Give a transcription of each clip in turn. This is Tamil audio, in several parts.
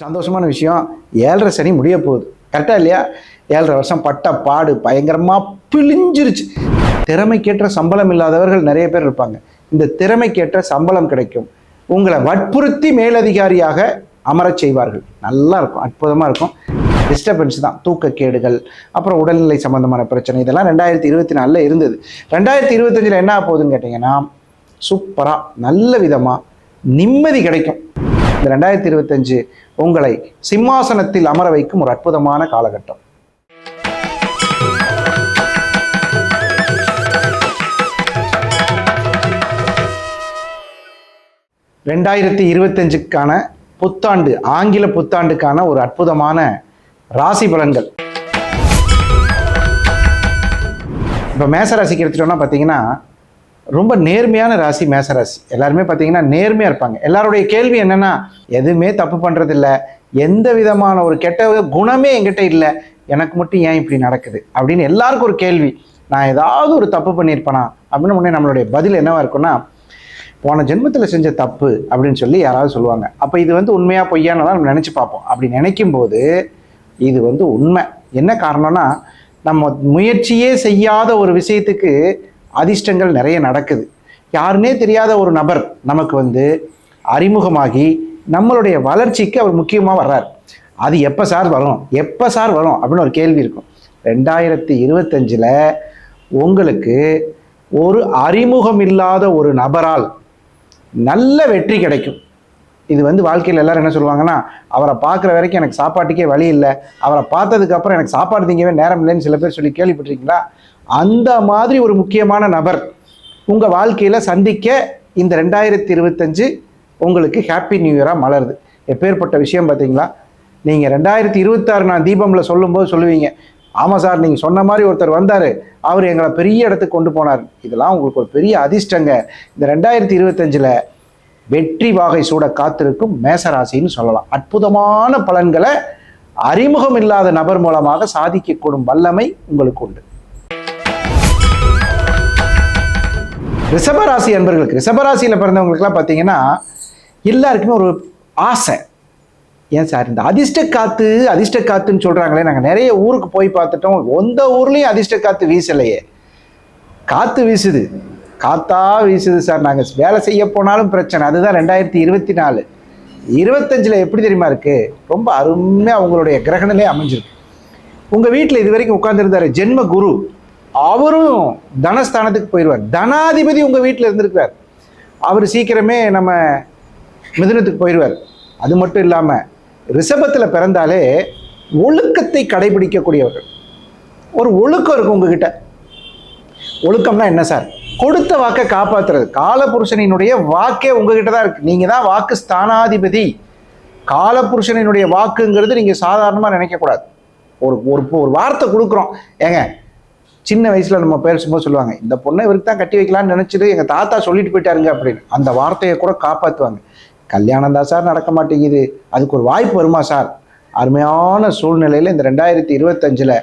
சந்தோஷமான விஷயம் ஏழரை சனி முடிய போகுது. கரெக்டாக இல்லையா? ஏழரை வருஷம் பட்ட பாடு பயங்கரமாக பிழிஞ்சிருச்சு. திறமைக்கேற்ற சம்பளம் இல்லாதவர்கள் நிறைய பேர் இருப்பாங்க. இந்த திறமைக்கேற்ற சம்பளம் கிடைக்கும். உங்களை வற்புறுத்தி மேலதிகாரியாக அமரச் செய்வார்கள். நல்லா இருக்கும் அற்புதமாக இருக்கும். டிஸ்டர்பன்ஸ் தான் தூக்கக்கேடுகள் அப்புறம் உடல்நிலை சம்பந்தமான பிரச்சனை இதெல்லாம் ரெண்டாயிரத்தி இருபத்தி நாலில் இருந்தது. ரெண்டாயிரத்தி இருபத்தஞ்சில் என்ன போகுதுன்னு கேட்டிங்கன்னா சூப்பராக நல்ல விதமாக நிம்மதி கிடைக்கும். இந்த ரெண்டாயிரத்தி இருபத்தஞ்சு உங்களை சிம்மாசனத்தில் அமர வைக்கும் ஒரு அற்புதமான காலகட்டம். ரெண்டாயிரத்தி இருபத்தஞ்சுக்கான புத்தாண்டு ஆங்கில புத்தாண்டுக்கான ஒரு அற்புதமான ராசி பலன்கள். இப்போ மேசராசிக்கு எடுத்துட்டோம்னா பார்த்தீங்கன்னா ரொம்ப நேர்மையான ராசி மேச ராசி. எல்லாருமே பார்த்தீங்கன்னா நேர்மையாக இருப்பாங்க. எல்லாருடைய கேள்வி என்னன்னா எதுவுமே தப்பு பண்ணுறதில்ல எந்த விதமான ஒரு கெட்ட குணமே என்கிட்ட இல்லை. எனக்கு மட்டும் ஏன் இப்படி நடக்குது? அப்படின்னு எல்லாருக்கும் ஒரு கேள்வி. நான் ஏதாவது ஒரு தப்பு பண்ணியிருப்பேனா? அப்படின்னு முன்னே நம்மளுடைய பதில் என்னவா இருக்கும்னா போன ஜென்மத்தில் செஞ்ச தப்பு அப்படின்னு சொல்லி யாராவது சொல்லுவாங்க. அப்போ இது வந்து உண்மையாக பொய்யானதான் நம்ம நினச்சி பார்ப்போம். அப்படி நினைக்கும் போது இது வந்து உண்மை. என்ன காரணம்னா நம்ம முயற்சியே செய்யாத ஒரு விஷயத்துக்கு அதிர்ஷ்டங்கள் நிறைய நடக்குது. யாருனே தெரியாத ஒரு நபர் நமக்கு வந்து அறிமுகமாகி நம்மளுடைய வளர்ச்சிக்கு அவர் முக்கியமாக வர்றார். அது எப்போ சார் வரும்? எப்போ சார் வரும்? அப்படின்னு ஒரு கேள்வி இருக்கும். ரெண்டாயிரத்தி இருபத்தஞ்சில் உங்களுக்கு ஒரு அறிமுகம் இல்லாத ஒரு நபரால் நல்ல வெற்றி கிடைக்கும். இது வந்து வாழ்க்கையில் எல்லாரும் என்ன சொல்லுவாங்கன்னா அவரை பார்க்குற வரைக்கும் எனக்கு சாப்பாட்டுக்கே வழி இல்லை. அவரை பார்த்ததுக்கப்புறம் எனக்கு சாப்பாடு திங்கவே நேரம் இல்லைன்னு சில பேர் சொல்லி கேள்விப்பட்டிருக்கீங்களா? அந்த மாதிரி ஒரு முக்கியமான நபர் உங்கள் வாழ்க்கையில் சந்திக்க இந்த ரெண்டாயிரத்தி இருபத்தஞ்சு உங்களுக்கு ஹாப்பி நியூ இயராக மலருது. எப்பேற்பட்ட விஷயம் பார்த்தீங்களா நீங்கள் ரெண்டாயிரத்தி இருபத்தாறு நான் தீபமில் சொல்லும்போது சொல்லுவீங்க ஆமாம் சார் நீங்கள் சொன்ன மாதிரி ஒருத்தர் வந்தார். அவர் எங்களை பெரிய இடத்துக்கு கொண்டு போனார். இதெல்லாம் உங்களுக்கு ஒரு பெரிய அதிர்ஷ்டங்க. இந்த ரெண்டாயிரத்தி இருபத்தஞ்சில் வெற்றி வாகை சூட காத்திருக்கும் மேசராசின்னு சொல்லலாம். அற்புதமான பலன்களை அறிமுகம் இல்லாத நபர் மூலமாக சாதிக்கக்கூடும் வல்லமை உங்களுக்கு உண்டு. ரிஷபராசி அன்பர்களுக்கு ரிஷபராசியில் பிறந்தவங்களுக்குலாம் பார்த்தீங்கன்னா எல்லாருக்குமே ஒரு ஆசை. ஏன் சார் இந்த அதிர்ஷ்ட காத்து அதிர்ஷ்ட காத்துன்னு சொல்கிறாங்களே நாங்கள் நிறைய ஊருக்கு போய் பார்த்துட்டோம். எந்த ஊர்லேயும் அதிர்ஷ்ட காத்து வீசலையே. காற்று வீசுது. காத்தா வீசுது சார். நாங்கள் வேலை செய்ய போனாலும் பிரச்சனை. அதுதான் ரெண்டாயிரத்தி இருபத்தி நாலு. இருபத்தஞ்சில் எப்படி தெரியுமா இருக்குது ரொம்ப அருமையாக அவங்களுடைய கிரகணிலே அமைஞ்சிருக்கு. உங்கள் வீட்டில் இது வரைக்கும் உட்காந்துருந்தாரு ஜென்ம குரு. அவரும் தனஸ்தானத்துக்கு போயிடுவார் தனாதிபதி உங்கள் வீட்டில் இருந்திருக்கிறார். அவர் சீக்கிரமே நம்ம மிதுனத்துக்கு போயிடுவார் அது மட்டும் இல்லாமல் ரிஷபத்தில் பிறந்தாலே ஒழுக்கத்தை கடைபிடிக்கக்கூடியவர்கள். ஒரு ஒழுக்கம் இருக்கும் உங்ககிட்ட. ஒழுக்கம்னா என்ன சார்? கொடுத்த வாக்கை காப்பாத்துறது. காலபுருஷனினுடைய வாக்கே உங்ககிட்ட தான் இருக்கு. நீங்க தான் வாக்கு ஸ்தானாதிபதி. காலபுருஷனினுடைய வாக்குங்கிறது நீங்க சாதாரணமா நினைக்கக்கூடாது. ஒரு ஒரு ஒரு வார்த்தை கொடுக்குறோம். ஏங்க சின்ன வயசுல நம்ம பேசும்போது சொல்லுவாங்க இந்த பொண்ணை இவருக்கு தான் கட்டி வைக்கலாம்னு நினைச்சிட்டு எங்க தாத்தா சொல்லிட்டு போயிட்டாருங்க அப்படின்னு. அந்த வார்த்தையை கூட காப்பாற்றுவாங்க கல்யாணம் தான் சார் நடக்க மாட்டேங்குது. அதுக்கு ஒரு வாய்ப்பு வருமா சார்? அருமையான சூழ்நிலையில் இந்த ரெண்டாயிரத்தி இருபத்தஞ்சில்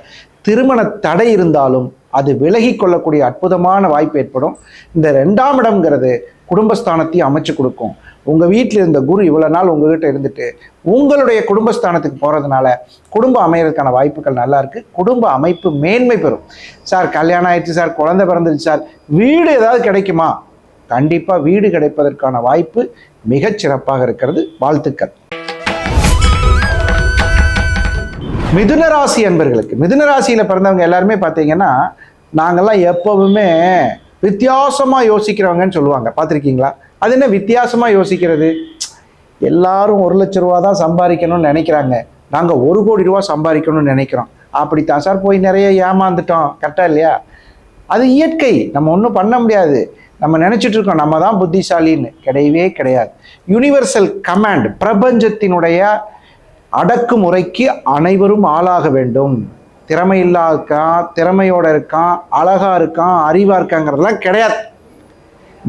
திருமண தடை இருந்தாலும் அது விலகி கொள்ளக்கூடிய அற்புதமான வாய்ப்பு ஏற்படும். இந்த ரெண்டாம் இடம்ங்கிறது குடும்பஸ்தானத்தையும் அமைச்சு கொடுக்கும். உங்கள் வீட்டில் இருந்த குரு இவ்வளோ நாள் உங்ககிட்ட இருந்துட்டு உங்களுடைய குடும்பஸ்தானத்துக்கு போகிறதுனால குடும்பம் அமையறதுக்கான வாய்ப்புகள் நல்லா இருக்கு. குடும்ப அமைப்பு மேன்மை பெறும். சார் கல்யாணம் ஆயிடுச்சு சார் குழந்தை பிறந்துருச்சு சார் வீடு ஏதாவது கிடைக்குமா? கண்டிப்பாக வீடு கிடைப்பதற்கான வாய்ப்பு மிகச் சிறப்பாக இருக்கிறது. வாழ்த்துக்கள். மிதுன ராசி அன்பர்களுக்கு மிதுன ராசியில பிறந்தவங்க எல்லாருமே பார்த்தீங்கன்னா நாங்கெல்லாம் எப்பவுமே வித்தியாசமா யோசிக்கிறவங்கன்னு சொல்லுவாங்க. பார்த்துருக்கீங்களா? அது என்ன வித்தியாசமா யோசிக்கிறது? எல்லாரும் ஒரு லட்ச ரூபா தான் சம்பாதிக்கணும்னு நினைக்கிறாங்க. நாங்கள் ஒரு கோடி ரூபா சம்பாதிக்கணும்னு நினைக்கிறோம். அப்படித்தான் சார் போய் நிறைய ஏமாந்துட்டோம். கரெக்டா இல்லையா? அது இயற்கை. நம்ம ஒன்றும் பண்ண முடியாது. நம்ம நினைச்சிட்டு இருக்கோம் நம்ம தான் புத்திசாலின்னு. கிடையவே கிடையாது. யூனிவர்சல் கமாண்ட் பிரபஞ்சத்தினுடைய அடக்குமுறைக்கு அனைவரும் ஆளாக வேண்டும். திறமை இல்லா இருக்கான் திறமையோட இருக்கான் அழகா இருக்கான் அறிவா இருக்காங்கிறதெல்லாம் கிடையாது.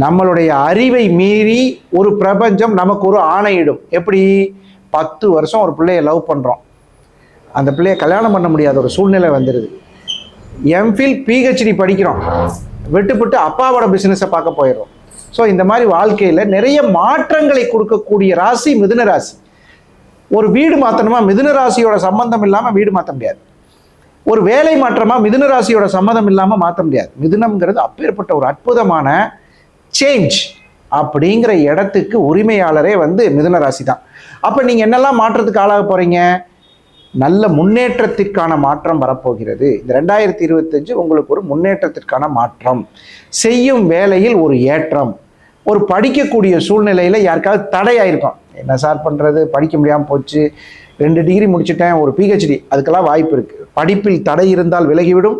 நம்மளுடைய அறிவை மீறி ஒரு பிரபஞ்சம் நமக்கு ஒரு ஆணையிடும். எப்படி? பத்து வருஷம் ஒரு பிள்ளைய லவ் பண்ணுறோம் அந்த பிள்ளைய கல்யாணம் பண்ண முடியாத ஒரு சூழ்நிலை வந்துடுது எம்ஃபில் பிஹெச்டி படிக்கிறோம். விட்டுப்புட்டு அப்பாவோட பிஸ்னஸை பார்க்க போயிடுறோம். ஸோ இந்த மாதிரி வாழ்க்கையில் நிறைய மாற்றங்களை கொடுக்கக்கூடிய ராசி மிதுன ராசி. ஒரு வீடு மாற்றணுமா மிதுன ராசியோட சம்பந்தம் இல்லாமல் வீடு மாற்ற முடியாது. ஒரு வேலை மாற்றமா மிதுன ராசியோட சம்மதம் இல்லாமல் மாற்ற முடியாது. மிதுனம்ங்கிறது அப்பேற்பட்ட ஒரு அற்புதமான சேஞ்ச் அப்படிங்கிற இடத்துக்கு உரிமையாளரே வந்து மிதுன ராசி தான். அப்போ நீங்கள் என்னெல்லாம் மாற்றத்துக்கு ஆளாக போகிறீங்க நல்ல முன்னேற்றத்திற்கான மாற்றம் வரப்போகிறது. இந்த ரெண்டாயிரத்தி இருபத்தஞ்சு உங்களுக்கு ஒரு முன்னேற்றத்திற்கான மாற்றம். செய்யும் வேலையில் ஒரு ஏற்றம். ஒரு படிக்கக்கூடிய சூழ்நிலையில் யாருக்காவது தடையாயிருக்கும். என்ன சார் பண்ணுறது படிக்க முடியாமல் போச்சு. ரெண்டு டிகிரி முடிச்சுட்டேன் ஒரு பிஹெச்டி அதுக்கெல்லாம் வாய்ப்பு இருக்குது படிப்பில் தடை இருந்தால் விலகிவிடும்.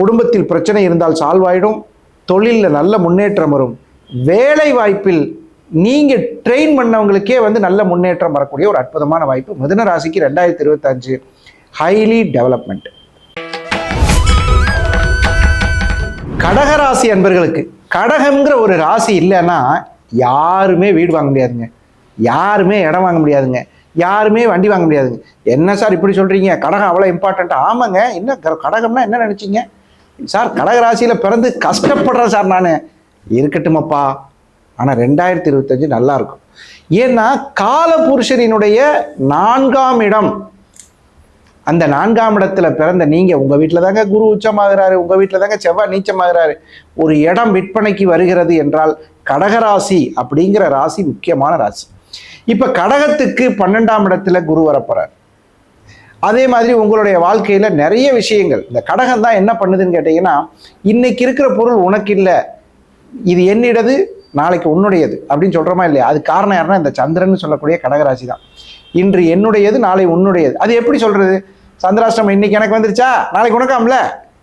குடும்பத்தில் பிரச்சனை இருந்தால் சால்வ் ஆகிடும் தொழிலில் நல்ல முன்னேற்றம் வரும். வேலை வாய்ப்பில் நீங்கள் ட்ரெயின் பண்ணவங்களுக்கே வந்து நல்ல முன்னேற்றம் வரக்கூடிய ஒரு அற்புதமான வாய்ப்பு. மிதுன ராசிக்கு ரெண்டாயிரத்தி இருபத்தஞ்சு ஹைலி டெவலப்மெண்ட் கடகராசி அன்பர்களுக்கு கடகம்ங்கிற ஒரு ராசி இல்லைன்னா யாருமே வீடு வாங்க முடியாதுங்க. யாருமே இடம் வாங்க முடியாதுங்க. யாருமே வண்டி வாங்க முடியாதுங்க. என்ன சார் இப்படி சொல்கிறீங்க கடகம் அவ்வளோ இம்பார்ட்டண்ட் ஆமாங்க. என்ன க- கடகம்னா என்ன நினச்சிங்க? சார் கடகராசியில் பிறந்து கஷ்டப்படுறேன் சார் நான். இருக்கட்டுமப்பா. ஆனால் ரெண்டாயிரத்தி இருபத்தஞ்சு நல்லாயிருக்கும் ஏன்னா காலபுருஷனினுடைய நான்காம் இடம் அந்த நான்காம் இடத்துல பிறந்த நீங்க உங்க வீட்டில் தாங்க குரு உச்சமாகிறாரு உங்க வீட்டில் தாங்க செவ்வாய் நீச்சமாகிறாரு. ஒரு இடம் விற்பனைக்கு வருகிறது என்றால் கடகராசி அப்படிங்கிற ராசி முக்கியமான ராசி. இப்ப கடகத்துக்கு பன்னெண்டாம் இடத்துல குரு வரப்போறார். அதே மாதிரி உங்களுடைய வாழ்க்கையில நிறைய விஷயங்கள். இந்த கடகம் தான் என்ன பண்ணுதுன்னு கேட்டீங்கன்னா இன்னைக்கு இருக்கிற பொருள் உனக்கு இல்லை இது என்னிடது நாளைக்கு உன்னுடையது அப்படின்னு சொல்றோமா இல்லையா? அது காரணம் யாருன்னா இந்த சந்திரன் சொல்லக்கூடிய கடகராசி தான். இன்று என்னுடையது நாளை உன்னுடையது. அது எப்படி சொல்றது? சந்திராஷ்டமம் இன்னைக்கு எனக்கு வந்துருச்சா? நாளைக்கு உனக்காம்ல?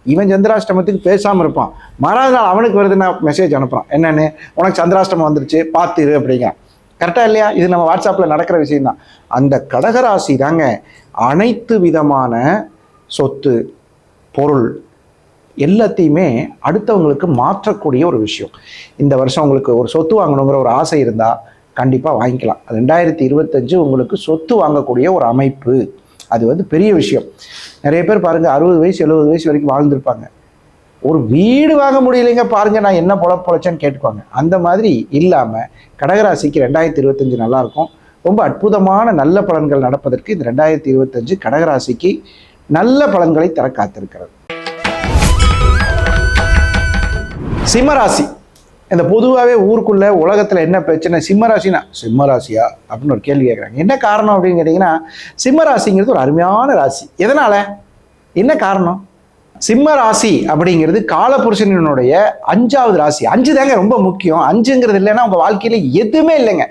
இவன் சந்திராஷ்டமத்துக்கு பேசாம இருப்பான். மறாவது நாள் அவனுக்கு வருதுன்னா மெசேஜ் அனுப்புறான். என்னன்னு? உனக்கு சந்திராஷ்டமம் வந்துருச்சு பார்த்துரு அப்படிங்க. கரெக்டா இல்லையா? இது நம்ம வாட்ஸ்அப்பில் நடக்கிற விஷயம் தான் அந்த கடகராசி தாங்க அனைத்து விதமான சொத்து பொருள் எல்லாத்தையுமே அடுத்தவங்களுக்கு மாற்றக்கூடிய ஒரு விஷயம். இந்த வருஷம் உங்களுக்கு ஒரு சொத்து வாங்கணுங்கிற ஒரு ஆசை இருந்தால் கண்டிப்பாக வாங்கிக்கலாம். ரெண்டாயிரத்தி இருபத்தஞ்சு உங்களுக்கு சொத்து வாங்கக்கூடிய ஒரு அமைப்பு. அது வந்து பெரிய விஷயம். நிறைய பேர் பாருங்கள் அறுபது வயசு எழுபது வயசு வரைக்கும் வாழ்ந்துருப்பாங்க. ஒரு வீடு வாங்க முடியலைங்க பாருங்க நான் என்ன பொழ பொழைச்சேன்னு கேட்டுக்குவாங்க அந்த மாதிரி இல்லாமல் கடகராசிக்கு ரெண்டாயிரத்தி இருபத்தஞ்சு நல்லாயிருக்கும் ரொம்ப அற்புதமான நல்ல பலன்கள் நடப்பதற்கு இந்த ரெண்டாயிரத்தி இருபத்தஞ்சு கடகராசிக்கு நல்ல பலன்களை தர காத்திருக்கிறது. சிம்மராசி. இந்த பொதுவாகவே ஊருக்குள்ளே உலகத்தில் என்ன பிரச்சனை? சிம்மராசினா சிம்மராசியா அப்படின்னு ஒரு கேள்வி கேட்குறாங்க என்ன காரணம் அப்படின்னு கேட்டிங்கன்னா சிம்மராசிங்கிறது ஒரு அருமையான ராசி. எதனால்? என்ன காரணம்? சிம்ம ராசி அப்படிங்கிறது காலபுருஷனுடைய அஞ்சாவது ராசி. அஞ்சு தாங்க ரொம்ப முக்கியம். அஞ்சுங்கிறது இல்லைன்னா உங்கள் வாழ்க்கையில் எதுவுமே இல்லைங்க.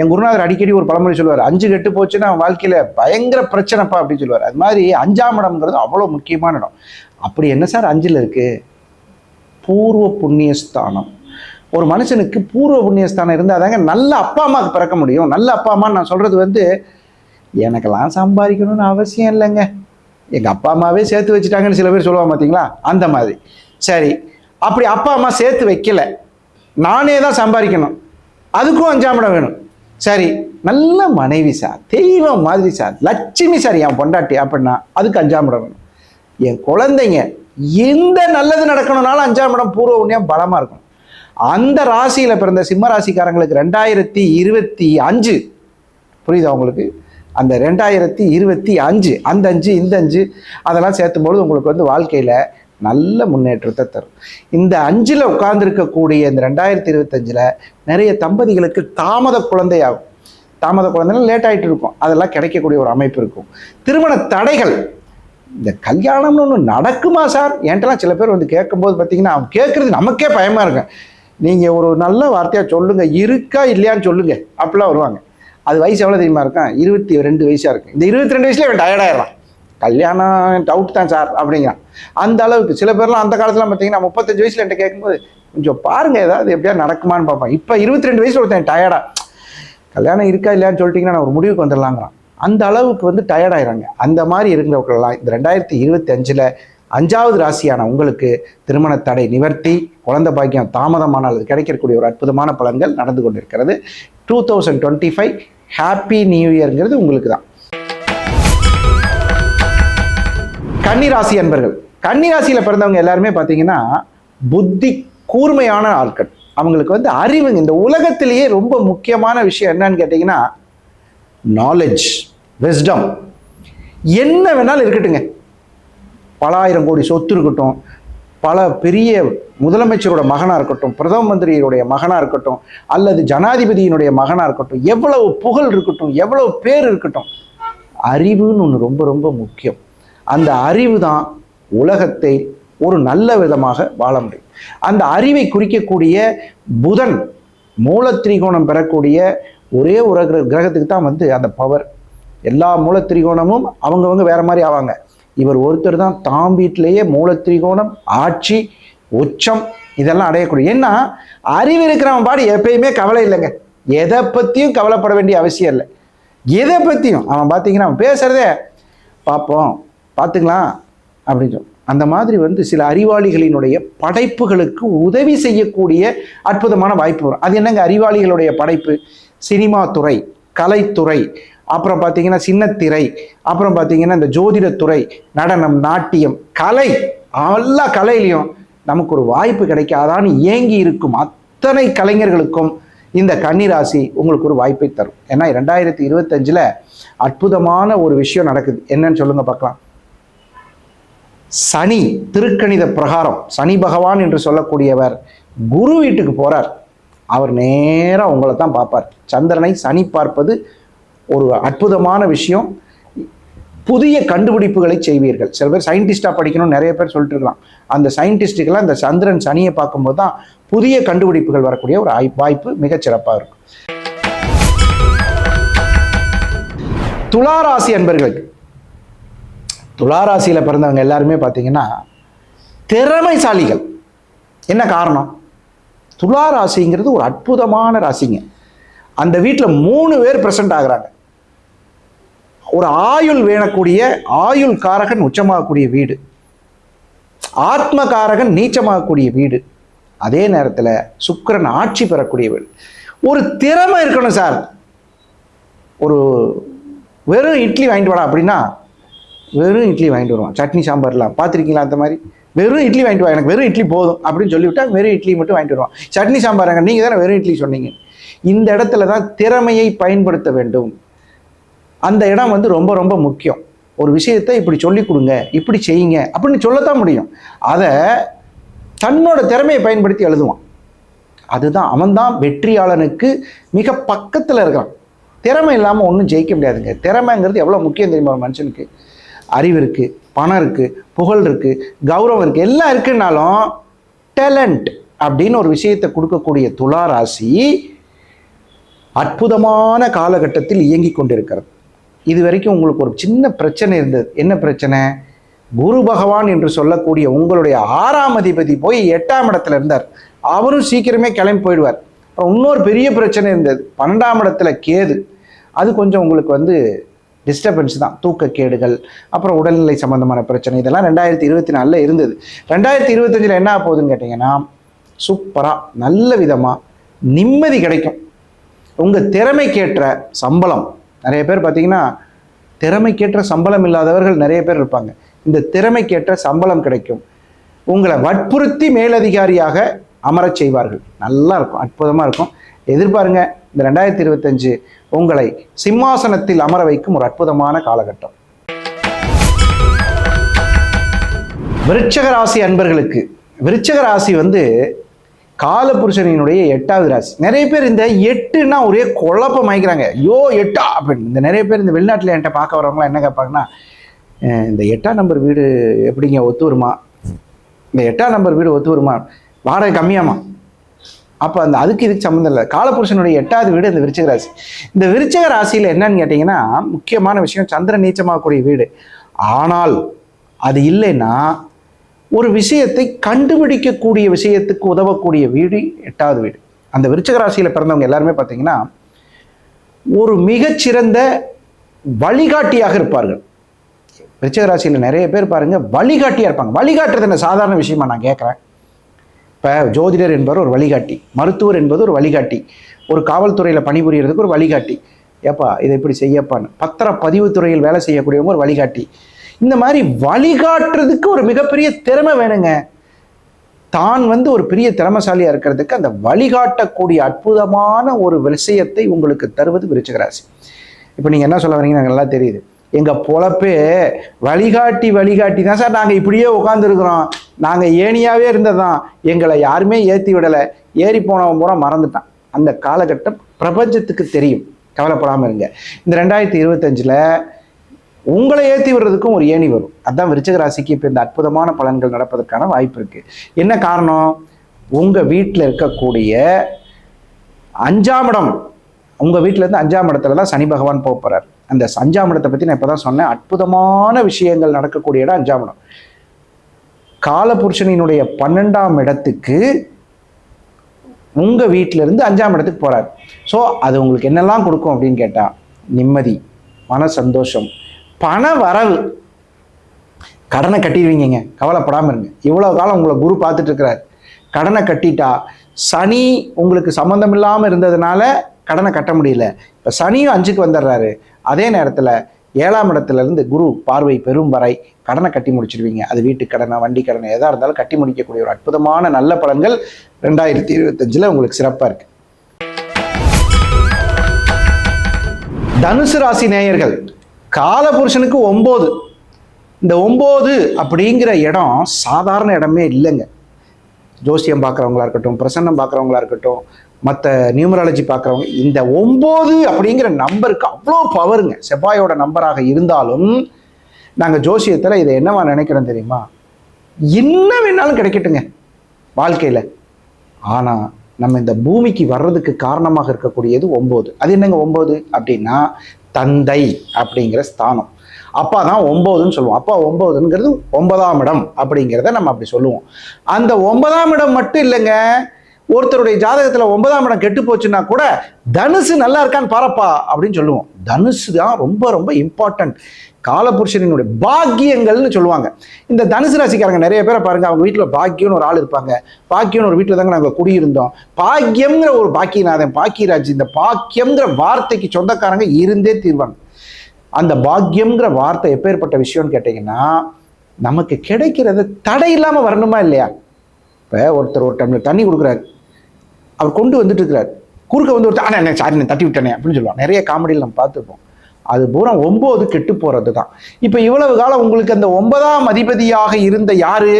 என் குருநாதர் அடிக்கடி ஒரு பழமொழி சொல்லுவார். அஞ்சு கெட்டு போச்சுன்னா வாழ்க்கையில் பயங்கர பிரச்சனைப்பா அப்படின்னு சொல்லுவார். அது மாதிரி அஞ்சாம் இடம்ங்கிறது அவ்வளோ முக்கியமான இடம். அப்படி என்ன சார் அஞ்சில் இருக்குது பூர்வ புண்ணியஸ்தானம். ஒரு மனுஷனுக்கு பூர்வ புண்ணியஸ்தானம் இருந்தால் தாங்க நல்ல அப்பா அம்மாவுக்கு பிறக்க முடியும். நல்ல அப்பா அம்மான்னு நான் சொல்கிறது வந்து எனக்கெல்லாம் சம்பாதிக்கணும்னு அவசியம் இல்லைங்க. எங்கள் அப்பா அம்மாவே சேர்த்து வச்சுட்டாங்கன்னு சில பேர் சொல்லுவாங்க பார்த்தீங்களா அந்த மாதிரி. சரி அப்படி அப்பா அம்மா சேர்த்து வைக்கல. நானே தான் சம்பாதிக்கணும். அதுக்கும் அஞ்சாம் இடம் வேணும். சரி நல்ல மனைவி சார் தெய்வம் மாதிரி சார் லட்சுமி சார் என் பொண்டாட்டி அப்படின்னா அதுக்கு அஞ்சாம் இடம் வேணும். என் குழந்தைங்க எந்த நல்லது நடக்கணும்னாலும் அஞ்சாம் இடம் பூர்வ உண்மையாக பலமாக இருக்கும் அந்த ராசியில் பிறந்த சிம்ம ராசிக்காரங்களுக்கு ரெண்டாயிரத்தி இருபத்தி அஞ்சு. புரியுதா உங்களுக்கு? அந்த ரெண்டாயிரத்தி இருபத்தி அஞ்சு அந்த அஞ்சு இந்த அஞ்சு அதெல்லாம் சேர்த்தும்பொழுது உங்களுக்கு வந்து வாழ்க்கையில் நல்ல முன்னேற்றத்தை தரும். இந்த அஞ்சில் உட்கார்ந்துருக்கக்கூடிய இந்த ரெண்டாயிரத்தி இருபத்தஞ்சில் நிறைய தம்பதிகளுக்கு தாமத குழந்தையாகும். தாமத குழந்தைகள் லேட் ஆகிட்டு இருக்கும். அதெல்லாம் கிடைக்கக்கூடிய ஒரு அமைப்பு இருக்கும். திருமண தடைகள். இந்த கல்யாணம்னு ஒன்று நடக்குமா சார்? என்கிட்டலாம் சில பேர் வந்து கேட்கும்போது பார்த்தீங்கன்னா அவங்க கேட்குறது நமக்கே பயமாக இருக்கும். நீங்கள் ஒரு நல்ல வார்த்தையாக சொல்லுங்கள் இருக்கா இல்லையான்னு சொல்லுங்கள் அப்படிலாம் வருவாங்க. அது வயசு எவ்வளோ தெரியுமா இருக்கான் இருபத்தி ரெண்டு வயசாக இருக்கும். இந்த இருபத்தி ரெண்டு வயசுல இவன் டயர்டாயிடலாம் கல்யாணம் டவுட் தான் சார் அப்படிங்கிறான். அந்த அளவுக்கு சில பேர்லாம் அந்த காலத்துலாம் பார்த்தீங்கன்னா முப்பத்தஞ்சு வயசுல என்கிட்ட கேட்கும்போது கொஞ்சம் பாருங்கள் ஏதாவது எப்படியா நடக்குமான்னு பார்ப்பேன். இப்போ இருபத்தி ரெண்டு வயசு ஒருத்தன் டயர்டா கல்யாணம் இருக்கா இல்லையான்னு சொல்லிட்டிங்கன்னா நான் ஒரு முடிவுக்கு வந்துடலாங்கிறான். அந்த அளவுக்கு வந்து டயர்டாயிராங்க அந்த மாதிரி இருக்கிறவர்கள்லாம் இந்த ரெண்டாயிரத்தி இருபத்தஞ்சில் அஞ்சாவது ராசியான உங்களுக்கு திருமண தடை நிவர்த்தி குழந்தை பாக்கியம் தாமதமான அது கிடைக்கக்கூடிய ஒரு அற்புதமான பலன்கள் நடந்து கொண்டிருக்கிறது. Two thousand twenty five happy new இயர்ங்கிறது உங்களுக்கு தான் கன்னிராசி அன்பர்கள் கன்னிராசியில் பிறந்தவங்க எல்லாருமே பார்த்தீங்கன்னா புத்தி கூர்மையான ஆட்கள். அவங்களுக்கு வந்து அறிவுங்க இந்த உலகத்திலேயே ரொம்ப முக்கியமான விஷயம் என்னன்னு கேட்டிங்கன்னா நாலேஜ் விஸ்டம் என்ன வேணாலும் இருக்கட்டுங்க பல ஆயிரம் கோடி சொத்து இருக்கட்டும் பல பெரிய முதலமைச்சரோட மகனாக இருக்கட்டும் பிரதம மந்திரியுடைய மகனாக இருக்கட்டும் அல்லது ஜனாதிபதியினுடைய மகனாக இருக்கட்டும் எவ்வளவு புகழ் இருக்கட்டும் எவ்வளவு பேர் இருக்கட்டும் அறிவுன்னு ஒன்று ரொம்ப ரொம்ப முக்கியம். அந்த அறிவு தான் உலகத்தை ஒரு நல்ல விதமாக வாழ முடியும். அந்த அறிவை குறிக்கக்கூடிய புதன் மூலத்திரிகோணம் பெறக்கூடிய ஒரே ஒரு கிர- கிரகத்துக்கு தான் வந்து அந்த பவர் எல்லா மூலத்திரிகோணமும் அவங்கவங்க வேற மாதிரி ஆவாங்க. இவர் ஒருத்தர் தான் தாம் வீட்டிலேயே மூலத்திரிகோணம் ஆட்சி உச்சம் இதெல்லாம் அடையக்கூடிய. ஏன்னா அறிவு இருக்கிறவன் பாடி எப்பயுமே கவலை இல்லைங்க. எதை பற்றியும் கவலைப்பட வேண்டிய அவசியம் இல்லை. எதை பற்றியும் அவன் பார்த்தீங்கன்னா அவன் பேசுகிறதே பார்ப்போம் பார்த்துக்கலாம் அப்படின்னு சொல்லி அந்த மாதிரி வந்து சில அறிவாளிகளினுடைய படைப்புகளுக்கு உதவி செய்யக்கூடிய அற்புதமான வாய்ப்பு வரும். அது என்னங்க அறிவாளிகளுடைய படைப்பு? சினிமா துறை கலைத்துறை அப்புறம் பார்த்தீங்கன்னா சின்னத்திரை அப்புறம் பார்த்தீங்கன்னா இந்த ஜோதிடத்துறை நடனம் நாட்டியம் கலை எல்லா கலையிலையும் நமக்கு ஒரு வாய்ப்பு கிடைக்காதான்னு ஏங்கி இருக்கும் அத்தனை கலைஞர்களுக்கும் இந்த கன்னிராசி உங்களுக்கு ஒரு வாய்ப்பை தரும். ஏன்னா ரெண்டாயிரத்தி இருபத்தஞ்சில் அற்புதமான ஒரு விஷயம் நடக்குது. என்னன்னு சொல்லுங்க பார்க்கலாம். சனி திருக்கணித பிரகாரம் சனி பகவான் என்று சொல்லக்கூடியவர் குரு வீட்டுக்கு போறார். அவர் நேரா உங்களை தான் பார்ப்பார். சந்திரனை சனி பார்ப்பது ஒரு அற்புதமான விஷயம். புதிய கண்டுபிடிப்புகளை செய்வீர்கள். சில பேர் சயின்டிஸ்டாக படிக்கணும்னு நிறைய பேர் சொல்லிட்டு இருக்கலாம். அந்த சயின்டிஸ்டுக்கெல்லாம் அந்த சந்திரன் சனியை பார்க்கும்போது தான் புதிய கண்டுபிடிப்புகள் வரக்கூடிய ஒரு வாய்ப்பு மிகச் சிறப்பாக இருக்கும். துளாராசி அன்பர்களுக்கு துளாராசியில் பிறந்தவங்க எல்லாருமே பார்த்தீங்கன்னா திறமைசாலிகள். என்ன காரணம்? துளாராசிங்கிறது ஒரு அற்புதமான ராசிங்க. அந்த வீட்டில் மூணு பேர் பிரசன்ட் ஆகிறாங்க. ஒரு ஆயுள் வேணக்கூடிய ஆயுள் காரகன் உச்சமாகக்கூடிய வீடு. ஆத்மகாரகன் நீச்சமாகக்கூடிய வீடு. அதே நேரத்தில் சுக்கரன் ஆட்சி பெறக்கூடிய வீடு. ஒரு திறமை இருக்கணும் சார். ஒரு வெறும் இட்லி வாங்கிட்டு வாடா அப்படின்னா வெறும் இட்லி வாங்கிட்டு வருவான். சட்னி சாம்பார்லாம் பார்த்துருக்கீங்களா அந்த மாதிரி? வெறும் இட்லி வாங்கிட்டு வா. எனக்கு வெறும் இட்லி போதும் அப்படின்னு சொல்லிவிட்டா வெறும் இட்லி மட்டும் வாங்கிட்டு வருவான். சட்னி சாம்பார் நீங்கள் தானே வெறும் இட்லி சொன்னீங்க. இந்த இடத்துல தான் திறமையை பயன்படுத்த வேண்டும். அந்த இடம் வந்து ரொம்ப ரொம்ப முக்கியம். ஒரு விஷயத்தை இப்படி சொல்லி கொடுங்க இப்படி செய்யுங்க அப்படின்னு சொல்லத்தான் முடியும். அதை தன்னோட திறமையை பயன்படுத்தி எழுதுவான். அதுதான் அவன்தான் வெற்றியாளனுக்கு மிக பக்கத்தில் இருக்கிறான். திறமை இல்லாமல் ஒன்றும் ஜெயிக்க முடியாதுங்க. திறமைங்கிறது எவ்வளோ முக்கியம் தெரியுமா ஒரு மனுஷனுக்கு? அறிவு இருக்குது பணம் இருக்குது புகழ் இருக்குது கௌரவம் இருக்குது எல்லாம் இருக்குன்னாலும் டேலண்ட் அப்படின்னு ஒரு விஷயத்தை கொடுக்கக்கூடிய துளாராசி அற்புதமான காலகட்டத்தில் இயங்கி கொண்டிருக்கிறது. இது வரைக்கும் உங்களுக்கு ஒரு சின்ன பிரச்சனை இருந்தது. என்ன பிரச்சனை? குரு பகவான் என்று சொல்லக்கூடிய உங்களுடைய ஆறாம் அதிபதி போய் எட்டாம் இடத்துல இருந்தார். அவரும் சீக்கிரமே கிளம்பி போயிடுவார். அப்புறம் இன்னொரு பெரிய பிரச்சனை இருந்தது. பன்னெண்டாம் இடத்துல கேது. அது கொஞ்சம் உங்களுக்கு வந்து டிஸ்டர்பன்ஸ் தான். தூக்கக்கேடுகள் அப்புறம் உடல்நிலை சம்பந்தமான பிரச்சனை. இதெல்லாம் ரெண்டாயிரத்தி இருபத்தி நாலில் இருந்தது. ரெண்டாயிரத்தி இருபத்தஞ்சில் என்ன போகுதுன்னு கேட்டிங்கன்னா சூப்பராக நல்ல விதமாக நிம்மதி கிடைக்கும். உங்கள் திறமைக்கேற்ற சம்பளம். நிறைய பேர் பார்த்தீங்கன்னா திறமைக்கேற்ற சம்பளம் இல்லாதவர்கள் நிறைய பேர் இருப்பாங்க. இந்த திறமைக்கேற்ற சம்பளம் கிடைக்கும். உங்களை வற்புறுத்தி மேலதிகாரியாக அமரச் செய்வார்கள். நல்லா இருக்கும் அற்புதமாக இருக்கும். எதிர்பாருங்க இந்த ரெண்டாயிரத்தி இருபத்தஞ்சு உங்களை சிம்மாசனத்தில் அமர வைக்கும் ஒரு அற்புதமான காலகட்டம். விருச்சக ராசி அன்பர்களுக்கு விருச்சக ராசி வந்து காலபுருஷனினுடைய எட்டாவது ராசி. நிறைய பேர் இந்த எட்டுன்னா ஒரே குழப்பம் ஆயிக்கிறாங்க. ஐயோ எட்டா? அப்படின்னு. இந்த நிறைய பேர் இந்த வெளிநாட்டில் என்கிட்ட பார்க்க வரவங்களாம் என்ன கேட்பாங்கன்னா இந்த எட்டாம் நம்பர் வீடு எப்படிங்க? ஒத்து வருமா? இந்த எட்டாம் நம்பர் வீடு ஒத்து வருமா? வாடகை கம்மியாமா அப்போ அந்த அதுக்கு இதுக்கு சம்மந்தம் இல்லை. காலபுருஷனுடைய எட்டாவது வீடு இந்த விருச்சக ராசி. இந்த விருச்சக ராசியில் என்னன்னு கேட்டிங்கன்னா முக்கியமான விஷயம் சந்திர நீச்சமாகக்கூடிய வீடு. ஆனால் அது இல்லைன்னா ஒரு விஷயத்தை கண்டுபிடிக்கக்கூடிய விஷயத்துக்கு உதவக்கூடிய வீடு எட்டாவது வீடு. அந்த விருச்சக ராசியில் பிறந்தவங்க எல்லாருமே பார்த்தீங்கன்னா ஒரு மிகச்சிறந்த வழிகாட்டியாக இருப்பார்கள். விருச்சக ராசியில் நிறைய பேர் பாருங்கள் வழிகாட்டியாக இருப்பாங்க. வழிகாட்டுறது என்ன? சாதாரண விஷயமா நான் கேட்குறேன். இப்போ ஜோதிடர் என்பவர் ஒரு வழிகாட்டி மருத்துவர் என்பது ஒரு வழிகாட்டி ஒரு காவல்துறையில் பணிபுரியறதுக்கு ஒரு வழிகாட்டி. ஏப்பா இதை இப்படி செய்யப்பான்னு. பத்திர பதிவுத்துறையில் வேலை செய்யக்கூடியவங்க ஒரு வழிகாட்டி. இந்த மாதிரி வழிகாட்டுறதுக்கு ஒரு மிகப்பெரிய திறமை வேணுங்க. தான் வந்து ஒரு பெரிய திறமைசாலியாக இருக்கிறதுக்கு அந்த வழிகாட்டக்கூடிய அற்புதமான ஒரு விஷயத்தை உங்களுக்கு தருவது விருச்சிகராசி. இப்போ நீங்கள் என்ன சொல்ல வரீங்கன்னு எனக்கு நல்லா தெரியுது. எங்கள் பொழப்பே வழிகாட்டி வழிகாட்டி தான் சார். நாங்கள் இப்படியே உட்காந்துருக்குறோம் நாங்கள் ஏணியாவே இருந்ததான் எங்களை யாருமே ஏற்றி விடலை. ஏறி போனவன் பூரா மறந்துட்டான். அந்த காலகட்டம் பிரபஞ்சத்துக்கு தெரியும். கவலைப்படாமல் இருங்க. இந்த ரெண்டாயிரத்தி இருபத்தஞ்சில் உங்களை ஏற்றி விடுறதுக்கும் ஒரு ஏணி வரும். அதான் விருச்சக ராசிக்கு இப்போ இந்த அற்புதமான பலன்கள் நடப்பதற்கான வாய்ப்பு இருக்கு. என்ன காரணம்? உங்கள் வீட்டில் இருக்கக்கூடிய அஞ்சாம் இடம். உங்கள் வீட்டிலேருந்து அஞ்சாம் இடத்துல தான் சனி பகவான் போக அந்த அஞ்சாம் இடத்தை பற்றி நான் இப்போ தான் சொன்னேன். அற்புதமான விஷயங்கள் நடக்கக்கூடிய இடம் அஞ்சாம் இடம். காலபுருஷனினுடைய பன்னெண்டாம் இடத்துக்கு உங்கள் வீட்டில இருந்து அஞ்சாம் இடத்துக்கு போகிறார் ஸோ அது உங்களுக்கு என்னெல்லாம் கொடுக்கும் அப்படின்னு கேட்டால் நிம்மதி மன சந்தோஷம் பண வரவு. கடனை கட்டிடுவீங்க கவலைப்படாமல் இருங்க. இவ்வளோ காலம் உங்களை குரு பார்த்துட்டு இருக்கிறார் கடனை கட்டிட்டா சனி உங்களுக்கு சம்மந்தம் இல்லாமல் இருந்ததுனால கடனை கட்ட முடியல. இப்போ சனியும் அஞ்சுக்கு வந்துடுறாரு. அதே நேரத்தில் ஏழாம் இடத்துல இருந்து குரு பார்வை பெரும் வரை கடனை கட்டி முடிச்சிடுவீங்க. அது வீட்டு கடனை வண்டி கடனை எதாக இருந்தாலும் கட்டி முடிக்கக்கூடிய ஒரு அற்புதமான நல்ல பலன்கள் ரெண்டாயிரத்தி இருபத்தஞ்சில் உங்களுக்கு சிறப்பாக இருக்கு. தனுசு ராசி நேயர்கள் காலபுருஷனுக்கு ஒம்பது. இந்த ஒம்பது அப்படிங்கிற இடம் சாதாரண இடமே இல்லைங்க. ஜோசியம் பார்க்குறவங்களா இருக்கட்டும் பிரசன்னம் பார்க்குறவங்களா இருக்கட்டும் மற்ற நியூமராலஜி பார்க்குறவங்க இந்த ஒம்பது அப்படிங்கிற நம்பருக்கு அவ்வளோ பவருங்க. செவ்வாயோட நம்பராக இருந்தாலும் நாங்கள் ஜோசியத்தில் இதை என்னவா நினைக்கிறோம் தெரியுமா? என்ன வேணாலும் கிடைக்கட்டுங்க வாழ்க்கையில். ஆனால் நம்ம இந்த பூமிக்கு வர்றதுக்கு காரணமாக இருக்கக்கூடியது ஒம்பது. அது என்னங்க ஒம்பது? அப்படின்னா தந்தை அப்படிங்கிற ஸ்தானம். அப்பா தான் ஒம்போதுன்னு சொல்லுவோம். அப்பா ஒம்போதுங்கிறது ஒன்பதாம் இடம் அப்படிங்கிறத நம்ம அப்படி சொல்லுவோம். அந்த ஒன்பதாம் இடம் மட்டும் இல்லைங்க. ஒருத்தருடைய ஜாதகத்தில் ஒன்பதாம் இடம் கெட்டு போச்சுன்னா கூட தனுசு நல்லா இருக்கான்னு பாரப்பா அப்படின்னு சொல்லுவோம். தனுசு தான் ரொம்ப ரொம்ப இம்பார்ட்டன்ட் காலபுருஷனினுடைய பாக்கியங்கள்னு சொல்லுவாங்க. இந்த தனுசு ராசிக்காரங்க நிறைய பேரை பாருங்க அவங்க வீட்டில் பாக்கியம்னு ஒரு ஆள் இருப்பாங்க. பாக்கியம்னு ஒரு வீட்டில் தாங்க நாங்கள் குடியிருந்தோம். பாக்கியம்ங்கிற ஒரு பாக்கியநாதன் பாக்கியராஜ் இந்த பாக்கியம்ங்கிற வார்த்தைக்கு சொந்தக்காரங்க இருந்தே தீர்வாங்க. அந்த பாக்கியம்ங்கிற வார்த்தை எப்பேற்பட்ட விஷயம்னு கேட்டிங்கன்னா நமக்கு கிடைக்கிறது தடை இல்லாமல் வரணுமா இல்லையா? இப்போ ஒருத்தர் ஒரு டம்ளர் தண்ணி கொடுக்குறாரு. அவர் கொண்டு வந்துட்டு இருக்கிறார். குறுக்க வந்து ஒருத்தர் ஆனால் சாரி நான் தட்டி விட்டேனே அப்படின்னு சொல்லுவாங்க. நிறைய காமெடியில் நம்ம பார்த்துருப்போம். அது பூரா ஒம்பது கெட்டு போகிறது தான் இப்போ இவ்வளவு காலம் உங்களுக்கு அந்த ஒன்பதாம் அதிபதியாக இருந்த யாரு?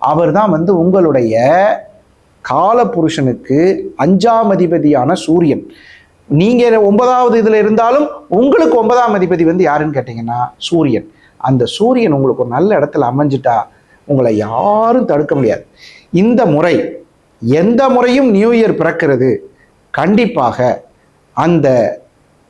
அவர் தான் வந்து உங்களுடைய கால புருஷனுக்கு அஞ்சாம் அதிபதியான சூரியன். நீங்க ஒன்பதாவது இதுல இருந்தாலும் உங்களுக்கு ஒன்பதாம் அதிபதி வந்து யாருன்னு கேட்டீங்கன்னா சூரியன். அந்த சூரியன் உங்களுக்கு ஒரு நல்ல இடத்துல அமைஞ்சிட்டா உங்களை யாரும் தடுக்க முடியாது. இந்த முறை எந்த முறையும் நியூ இயர் பிறக்கிறது கண்டிப்பாக அந்த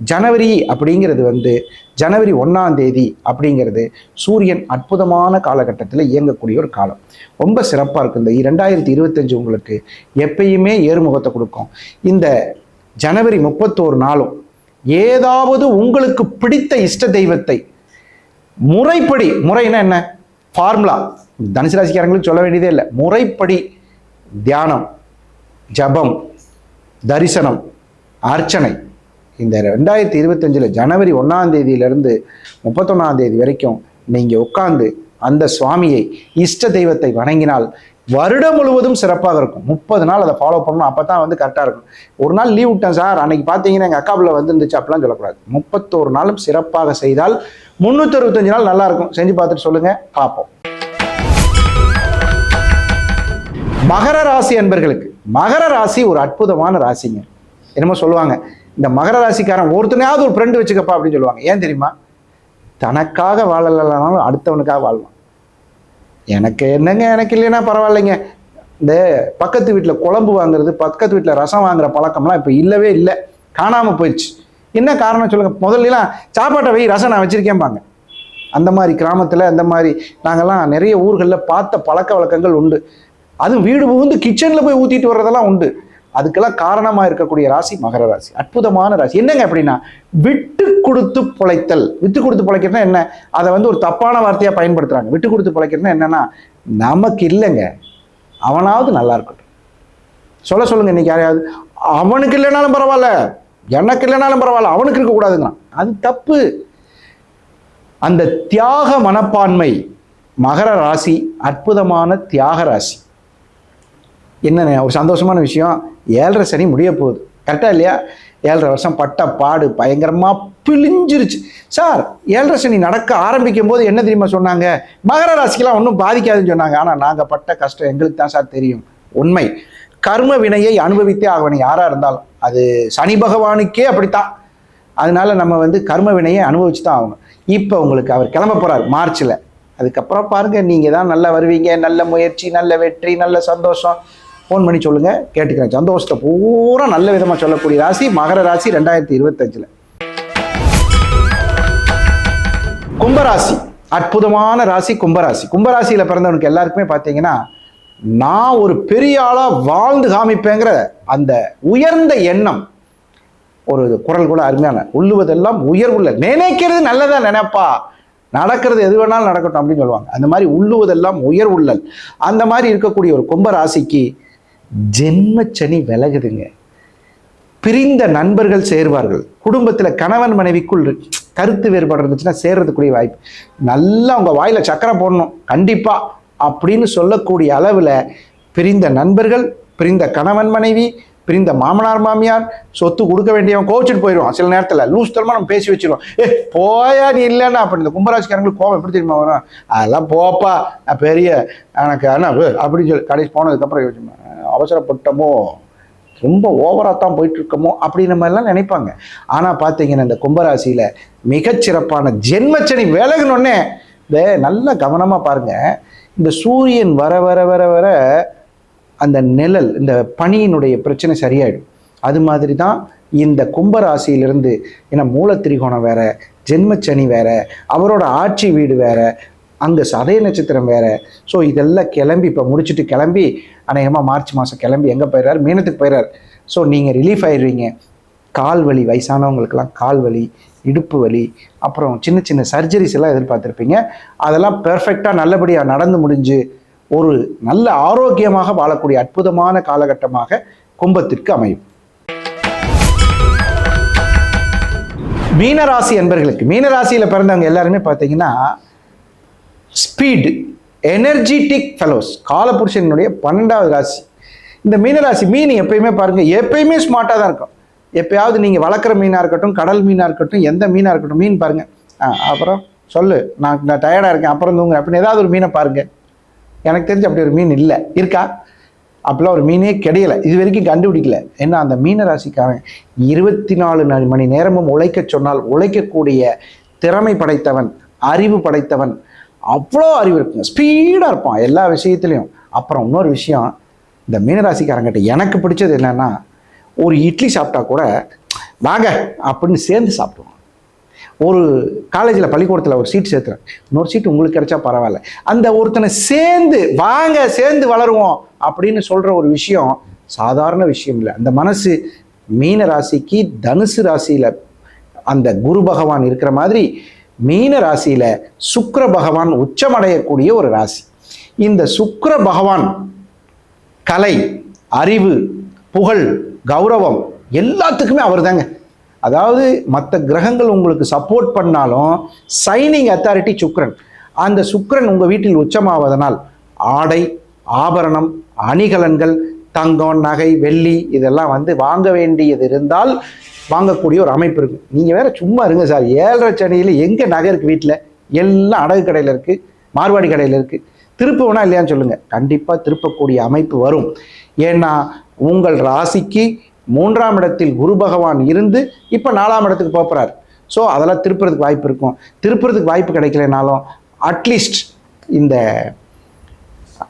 ஜனவரி அப்படிங்கிறது வந்து ஜனவரி ஒன்றாம் தேதி அப்படிங்கிறது சூரியன் அற்புதமான காலகட்டத்தில் இயங்கக்கூடிய ஒரு காலம். ரொம்ப சிறப்பாக இருக்கும் இந்த ரெண்டாயிரத்தி இருபத்தஞ்சு உங்களுக்கு எப்பயுமே ஏறுமுகத்தை கொடுக்கும். இந்த ஜனவரி முப்பத்தோரு நாளும் ஏதாவது உங்களுக்கு பிடித்த இஷ்ட தெய்வத்தை முறைப்படி முறைன்னா என்ன? ஃபார்முலா தனுசு ராசிக்காரங்களுக்கு சொல்ல வேண்டியதே இல்லை. முறைப்படி தியானம் ஜபம் தரிசனம் அர்ச்சனை. இந்த ரெண்டாயிரத்தி இருபத்தஞ்சில் ஜனவரி ஒன்றாம் தேதியிலிருந்து முப்பத்தொன்னாம் தேதி வரைக்கும் நீங்கள் உட்காந்து அந்த சுவாமியை இஷ்ட தெய்வத்தை வணங்கினால் வருடம் முழுவதும் சிறப்பாக இருக்கும். முப்பது நாள் அதை ஃபாலோ பண்ணணும். அப்போ தான் வந்து கரெக்டாக இருக்கும். ஒரு நாள் லீவ் விட்டேன் சார் அன்னைக்கு பார்த்தீங்கன்னா எங்கள் அக்கா பிள்ளை வந்துருந்துச்சு. அப்படிலாம் சொல்லக்கூடாது. முப்பத்தோரு நாளும் சிறப்பாக செய்தால் முந்நூற்றி அறுபத்தஞ்சு நாள் நல்லா இருக்கும். செஞ்சு பார்த்துட்டு சொல்லுங்கள் பார்ப்போம். மகர ராசி அன்பர்களுக்கு மகர ராசி ஒரு அற்புதமான ராசிங்க. என்னமோ சொல்லுவாங்க. இந்த மகர ராசிக்காரன் ஒருத்தனையாவது ஒரு ஃப்ரெண்டு வச்சுக்கப்பா அப்படின்னு சொல்லுவாங்க. ஏன் தெரியுமா? தனக்காக வாழலைனாலும் அடுத்தவனுக்காக வாழ்வான். எனக்கு என்னங்க எனக்கு இல்லைன்னா பரவாயில்லைங்க. இந்த பக்கத்து வீட்டில் குழம்பு வாங்குறது பக்கத்து வீட்டில் ரசம் வாங்குற பழக்கம்லாம் இப்போ இல்லவே இல்லை. காணாமல் போயிடுச்சு. என்ன காரணம் சொல்லுங்க. முதல்லலாம் சாப்பாட்டை வை ரசம் நான் வச்சிருக்கேன்பாங்க. அந்த மாதிரி கிராமத்தில் அந்த மாதிரி நாங்கள்லாம் நிறைய ஊர்களில் பார்த்த பழக்க வழக்கங்கள் உண்டு. அதுவும் வீடு புகுந்து கிச்சனில் போய் ஊற்றிட்டு வர்றதெல்லாம் உண்டு. அதுக்கெல்லாம் காரணமாக இருக்கக்கூடிய ராசி மகர ராசி. அற்புதமான ராசி. என்னங்க அப்படின்னா விட்டு கொடுத்து பொழைத்தல். விட்டு கொடுத்து பிழைக்கிறதுனா என்ன? அதை வந்து ஒரு தப்பான வார்த்தையாக பயன்படுத்துகிறாங்க விட்டு கொடுத்து பொழைக்கிறதுனா என்னன்னா நமக்கு இல்லைங்க. அவனாவது நல்லா இருக்கட்டும். சொல்ல சொல்லுங்க இன்னைக்கு யாரையாவது. அவனுக்கு இல்லைனாலும் பரவாயில்ல. எனக்கு இல்லைனாலும் பரவாயில்ல. அவனுக்கு இருக்கக்கூடாதுங்கிறான் அது தப்பு. அந்த தியாக மனப்பான்மை மகர ராசி அற்புதமான தியாக ராசி. என்ன ஒரு சந்தோஷமான விஷயம். ஏழரை சனி முடிய போகுது. கரெக்டாக இல்லையா? ஏழரை வருஷம் பட்ட பாடு பயங்கரமாக பிழிஞ்சிருச்சு. சார் ஏழரை சனி நடக்க ஆரம்பிக்கும் போது என்ன தெரியுமா சொன்னாங்க? மகர ராசிக்கெல்லாம் ஒன்றும் பாதிக்காதுன்னு சொன்னாங்க. ஆனால் நாங்கள் பட்ட கஷ்டம் எங்களுக்கு தான் சார் தெரியும். உண்மை. கர்ம வினையை அனுபவித்தே ஆகணும் யாராக இருந்தாலும். அது சனி பகவானுக்கே அப்படித்தான். அதனால நம்ம வந்து கர்ம வினையை அனுபவிச்சு தான் ஆகணும். இப்போ உங்களுக்கு அவர் கிளம்ப போகிறார் மார்ச்சில் அதுக்கப்புறம் பாருங்க நீங்கள் தான் நல்லா வருவீங்க. நல்ல முயற்சி நல்ல வெற்றி நல்ல சந்தோஷம். ஃபோன் பண்ணி சொல்லுங்க கேட்டுக்கிறேன். சந்தோஷத்தை பூரா நல்ல விதமா சொல்லக்கூடிய ராசி மகர ராசி ரெண்டாயிரத்தி இருபத்தஞ்சுல. கும்பராசி அற்புதமான ராசி கும்பராசி. கும்பராசியில பிறந்தவனுக்கு எல்லாருக்குமே பார்த்தீங்கன்னா நான் ஒரு பெரிய ஆளா வாழ்ந்து காமிப்பேங்கிற அந்த உயர்ந்த எண்ணம் ஒரு குரல் கூட அருமையான உள்ளுவதெல்லாம் உயர்வுள்ள நினைக்கிறது நல்லதா நினைப்பா நடக்கிறது எது வேணாலும் நடக்கட்டும் அப்படின்னு சொல்லுவாங்க. அந்த மாதிரி உள்ளுவதெல்லாம் உயர்வுள்ளல். அந்த மாதிரி இருக்கக்கூடிய ஒரு கும்பராசிக்கு ஜென்மச்சனி விலகுதுங்க. பிரிந்த நண்பர்கள் சேர்வார்கள். குடும்பத்தில் கணவன் மனைவிக்குள் கருத்து வேறுபாடு இருந்துச்சுன்னா சேர்றதுக்குரிய வாய்ப்பு. நல்லா உங்கள் வாயில் சக்கரை போடணும். கண்டிப்பாக அப்படின்னு சொல்லக்கூடிய அளவில் பிரிந்த நண்பர்கள் பிரிந்த கணவன் மனைவி பிரிந்த மாமனார் மாமியார் சொத்து கொடுக்க வேண்டியவன் கோவிச்சுட்டு போயிடுவான். சில நேரத்தில் லூஸ் தரமாக நம்ம பேசி வச்சிருவோம். ஏ போயா நீ இல்லைன்னா அப்படி இந்த கும்பராசிக்காரங்களுக்கு கோவம் எப்படி தெரியுமா வரும்? அதெல்லாம் போப்பா. நான் பெரிய எனக்கு என்ன அப்படின்னு சொல்லி கடைசி போனதுக்கப்புறம் அவசரப்பட்டமோ ரொம்ப ஓவராக தான் போயிட்டுருக்கோமோ அப்படின்ற மாதிரிலாம் நினைப்பாங்க. ஆனால் பார்த்தீங்கன்னா இந்த கும்பராசியில் மிகச்சிறப்பான ஜென்மச்சனி விலகுனோடனே இந்த நல்ல கவனமாக பாருங்க. இந்த சூரியன் வர வர வர வர அந்த நிழல் இந்த பனியினுடைய பிரச்சனை சரியாயிடும். அது மாதிரி தான் இந்த கும்பராசியிலிருந்து ஏன்னா மூலத்திரிகோணம் வேற ஜென்மச்சனி வேற அவரோட ஆட்சி வீடு வேற அங்கே சதய நட்சத்திரம் வேற. ஸோ இதெல்லாம் கிளம்பி இப்போ முடிச்சுட்டு கிளம்பி அநேகமாக மார்ச் மாதம் கிளம்பி எங்கே போயிடுறாரு மீனத்துக்கு போயிடுறாரு ஸோ நீங்கள் ரிலீஃப் ஆயிடுவீங்க கால் வலி வயசானவங்களுக்கெல்லாம் கால் வலி இடுப்பு வலி அப்புறம் சின்ன சின்ன சர்ஜரிஸ் எல்லாம் எதிர்பார்த்துருப்பீங்க. அதெல்லாம் பெர்ஃபெக்டாக நல்லபடியாக நடந்து முடிஞ்சு ஒரு நல்ல ஆரோக்கியமாக வாழக்கூடிய அற்புதமான காலகட்டமாக கும்பத்திற்கு அமையும். மீனராசி என்பர்களுக்கு மீனராசியில் பிறந்தவங்க எல்லாருமே பார்த்தீங்கன்னா ஸ்பீடு எனர்ஜிட்டிக் ஃபெலோஸ் காலபுருஷனுடைய பன்னெண்டாவது ராசி. இந்த மீனராசி மீன் எப்பயுமே பாருங்கள் எப்பயுமே ஸ்மார்ட்டாக தான் இருக்கும். எப்பயாவது நீங்கள் வளர்க்குற மீனாக இருக்கட்டும் கடல் மீனாக இருக்கட்டும் எந்த மீனாக இருக்கட்டும் மீன் பாருங்கள் ஆ அப்புறம் சொல்லு நான் நான் டயர்டாக இருக்கேன் அப்புறம் தூங்குறேன் அப்படின்னு ஏதாவது ஒரு மீனை பாருங்கள் எனக்கு தெரிஞ்சு அப்படி ஒரு மீன் இல்லை. இருக்கா? அப்போல்லாம் ஒரு மீனே கிடையல. இது வரைக்கும் கண்டுபிடிக்கல. ஏன்னா அந்த மீன ராசிக்காரன் இருபத்தி நாலு மணி நேரமும் உழைக்க சொன்னால் உழைக்கக்கூடிய திறமை படைத்தவன் அறிவு படைத்தவன். அவ்வளோ அறிவு இருக்குங்க. ஸ்பீடாக இருப்பான் எல்லா விஷயத்துலையும். அப்புறம் இன்னொரு விஷயம் இந்த மீனராசிக்காரங்கிட்ட எனக்கு பிடிச்சது என்னன்னா ஒரு இட்லி சாப்பிட்டா கூட வாங்க அப்படின்னு சேர்ந்து சாப்பிடுவான். ஒரு காலேஜில் பள்ளிக்கூடத்தில் ஒரு சீட் சேர்த்துறேன். இன்னொரு சீட் உங்களுக்கு கிடைச்சா பரவாயில்ல. அந்த ஒருத்தனை சேர்ந்து வாங்க சேர்ந்து வளருவோம் அப்படின்னு சொல்கிற ஒரு விஷயம் சாதாரண விஷயம் இல்லை. அந்த மனசு மீன ராசிக்கு தனுசு ராசியில் அந்த குரு பகவான் இருக்கிற மாதிரி மீன ராசியில் சுக்கர பகவான் உச்சமடையக்கூடிய ஒரு ராசி. இந்த சுக்கர பகவான் கலை அறிவு புகழ் கௌரவம் எல்லாத்துக்குமே அவர் தாங்க அதாவது மற்ற கிரகங்கள் உங்களுக்கு சப்போர்ட் பண்ணாலும் சைனிங் அத்தாரிட்டி சுக்ரன் அந்த சுக்ரன் உங்கள் வீட்டில் உச்சமாவதனால் ஆடை ஆபரணம் அணிகலன்கள் தங்கம் நகை வெள்ளி இதெல்லாம் வந்து வாங்க வேண்டியது இருந்தால் வாங்கக்கூடிய ஒரு அமைப்பு இருக்கு. நீங்கள் வேற சும்மா இருங்க சார். ஏழரை சனியில் எங்கே நகை இருக்குது வீட்டில் எல்லாம் அடகு கடையில் இருக்குது மார்வாடி கடையில் இருக்குது திருப்பவனா இல்லையான்னு சொல்லுங்கள் கண்டிப்பாக திருப்பக்கூடிய அமைப்பு வரும். ஏன்னா உங்கள் ராசிக்கு மூன்றாம் இடத்தில் குரு பகவான் இருந்து இப்போ நாலாம் இடத்துக்கு போகிறார் ஸோ அதெல்லாம் திருப்புறதுக்கு வாய்ப்பு இருக்கும். திருப்புறதுக்கு வாய்ப்பு கிடைக்கலனாலும் அட்லீஸ்ட் இந்த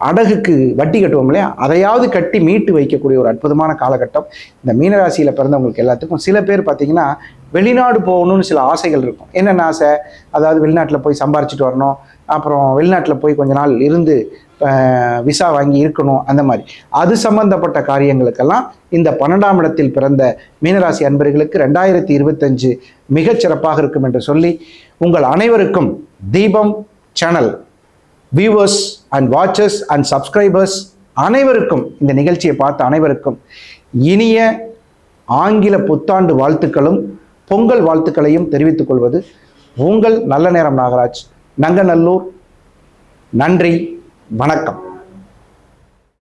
அடகுக்கு வட்டி கட்டுவோம் இல்லையா? அதையாவது கட்டி மீட்டு வைக்கக்கூடிய ஒரு அற்புதமான காலகட்டம் இந்த மீனராசியில் பிறந்தவங்களுக்கு எல்லாத்துக்கும். சில பேர் பார்த்தீங்கன்னா வெளிநாடு போகணும்னு சில ஆசைகள் இருக்கும். என்னென்ன ஆசை? அதாவது வெளிநாட்டில் போய் சம்பாரிச்சிட்டு வரணும். அப்புறம் வெளிநாட்டில் போய் கொஞ்ச நாள் இருந்து விசா வாங்கி இருக்கணும் அந்த மாதிரி. அது சம்பந்தப்பட்ட காரியங்களுக்கெல்லாம் இந்த பன்னெண்டாம் இடத்தில் பிறந்த மீனராசி அன்பர்களுக்கு ரெண்டாயிரத்தி இருபத்தஞ்சு மிகச்சிறப்பாக இருக்கும் என்று சொல்லி உங்கள் அனைவருக்கும் Deepam channel viewers and watchers and subscribers அனைவருக்கும் இந்த நிகழ்ச்சியை பார்த்த அனைவருக்கும் இனிய ஆங்கில புத்தாண்டு வாழ்த்துக்களும் பொங்கல் வாழ்த்துக்களையும் தெரிவித்துக் கொள்வது உங்கள் நல்ல நேரம் நாகராஜ் நங்கநல்லூர் நன்றி. வணக்கம்.